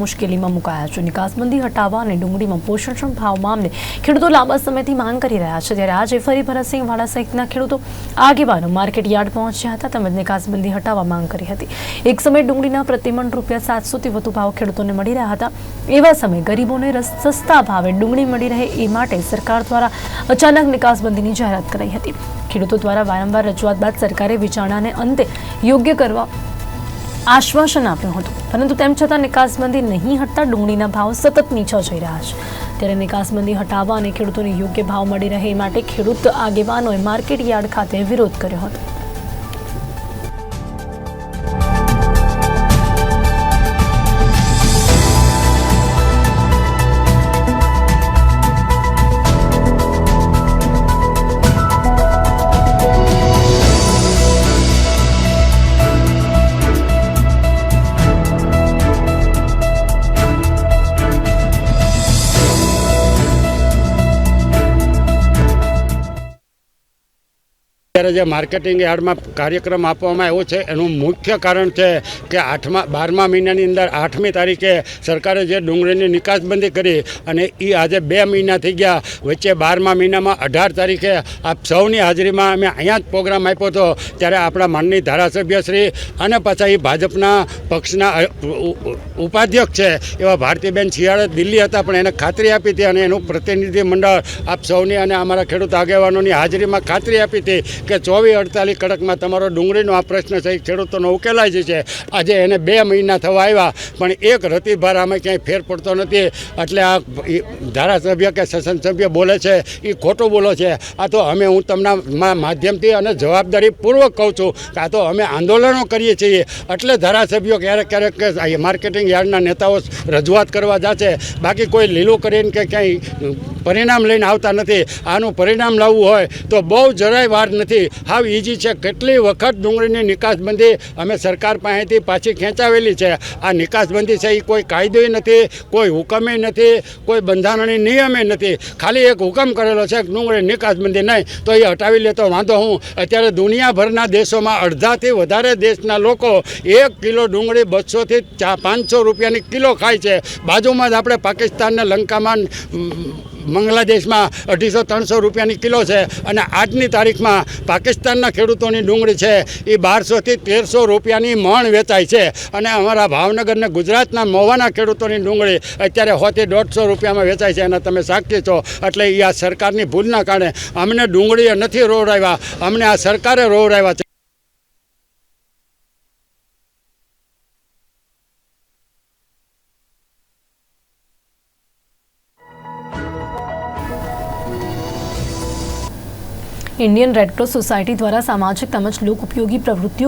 મુશ્કેલીમાં મુકાયા છે. નિકાસબંધી હટાવવા અને ડુંગળીમાં પોષણક્ષમ ભાવ મામલે ખેડૂતો લાંબા સમયથી માંગ કરી રહ્યા છે. ત્યારે આજે ફરી ભરતસિંહ વાળા સહિતના ખેડૂતો આગેવાનો માર્કેટ યાર્ડ પહોંચ્યા હતા. તેમજ નિકાસબંધી હટાવવા માંગ કરી હતી. એક સમયે ડુંગળીના પ્રતિમણ રૂપિયા સાતસોથી વધુ ભાવ ખેડૂતોને મળી રહ્યા હતા. એવા સમયે ગરીબોને સસ્તા ભાવે ડુંગળી મળી રહે એ માટે સરકાર દ્વારા અચાનક નિકાસબંધીની જાહેરાત કરાઈ હતી. ખેડૂતો દ્વારા વારંવાર રજૂઆત બાદ સરકારે વિચારણાને અંતે યોગ્ય કરવા આશ્વાસન આપ્યું હતું. પરંતુ તેમ છતાં નિકાસબંધી નહીં હટતા ડુંગળીના ભાવ સતત નીચા જઈ રહ્યા છે. ત્યારે નિકાસબંધી હટાવવા અને ખેડૂતોને યોગ્ય ભાવ મળી રહે એ માટે ખેડૂત આગેવાનોએ માર્કેટ યાર્ડ ખાતે વિરોધ કર્યો હતો. અત્યારે જે માર્કેટિંગ યાર્ડમાં કાર્યક્રમ આપવામાં આવ્યો છે, એનું મુખ્ય કારણ છે કે આઠમા, બારમા મહિનાની અંદર આઠમી તારીખે સરકારે જે ડુંગળીની નિકાસબંધી કરી અને એ આજે બે મહિના થઈ ગયા, વચ્ચે બારમા મહિનામાં અઢાર તારીખે આપ સૌની હાજરીમાં અમે અહીંયા જ પ્રોગ્રામ આપ્યો હતો, ત્યારે આપણા માનની ધારાસભ્યશ્રી અને પાછા એ ભાજપના પક્ષના ઉપાધ્યક્ષ છે, એવા ભારતીબેન શિયાળે દિલ્હી હતા, પણ એને ખાતરી આપી હતી અને એનું પ્રતિનિધિ મંડળ આપ સૌની અને અમારા ખેડૂત આગેવાનોની હાજરીમાં ખાતરી આપી હતી કે ચોવીસ અડતાલીસ કડકમાં તમારો ડુંગળીનો આ પ્રશ્ન છે ખેડૂતોનો ઉકેલાઈ જશે આજે એને બે મહિના થવા આવ્યા, પણ એક રતિભાર અમે ક્યાંય ફેર પડતો નથી. એટલે આ ધારાસભ્ય કે સભ્ય બોલે છે એ ખોટું બોલો છે. આ તો અમે હું તમને માધ્યમથી અને જવાબદારીપૂર્વક કહું છું કે આ તો અમે આંદોલનો કરીએ છીએ. એટલે ધારાસભ્યો ક્યારેક ક્યારેક માર્કેટિંગ યાર્ડના નેતાઓ રજૂઆત કરવા જશે. બાકી કોઈ લીલું કરીને કે ક્યાંય પરિણામ લઈને આવતા નથી. આનું પરિણામ લાવવું હોય તો બહુ જરાય વાર નથી. હાવ ઇઝી છે. કેટલી વખત ડુંગળીની નિકાસબંધી અમે સરકાર પાસેથી પાછી ખેંચાવેલી છે. આ નિકાસબંધી છે એ કોઈ કાયદોય નથી, કોઈ હુકમે નથી, કોઈ બંધારણીય નિયમે નથી. ખાલી એક હુકમ કરેલો છે કે ડુંગળી નિકાસબંધી નહીં, તો એ હટાવી લેતો વાંધો હું. અત્યારે દુનિયાભરના દેશોમાં અડધાથી વધારે દેશના લોકો એક કિલો ડુંગળી બસોથી ચા પાંચસો રૂપિયાની કિલો ખાય છે. બાજુમાં જ આપણે પાકિસ્તાનના લંકામાં બાંગ્લાદેશમાં અઢીસો ત્રણસો રૂપિયાની કિલો છે અને આજની તારીખમાં પાકિસ્તાનના ખેડૂતોની ડુંગળી છે, એ બારસોથી તેરસો રૂપિયાની મણ વેચાય છે. અને અમારા ભાવનગરને ગુજરાતના મોવાના ખેડૂતોની ડુંગળી અત્યારે હોથી દોઢસો રૂપિયામાં વેચાય છે અને તમે સાક્ષી છો. એટલે એ આ સરકારની ભૂલના કારણે અમને ડુંગળીએ નથી રોવડાવ્યા, અમને આ સરકારે રોવડાવ્યા છે. ઇન્ડિયન રેડક્રોસ સોસાયટી દ્વારા સામાજિક તેમજ લોક ઉપયોગી પ્રવૃત્તિઓ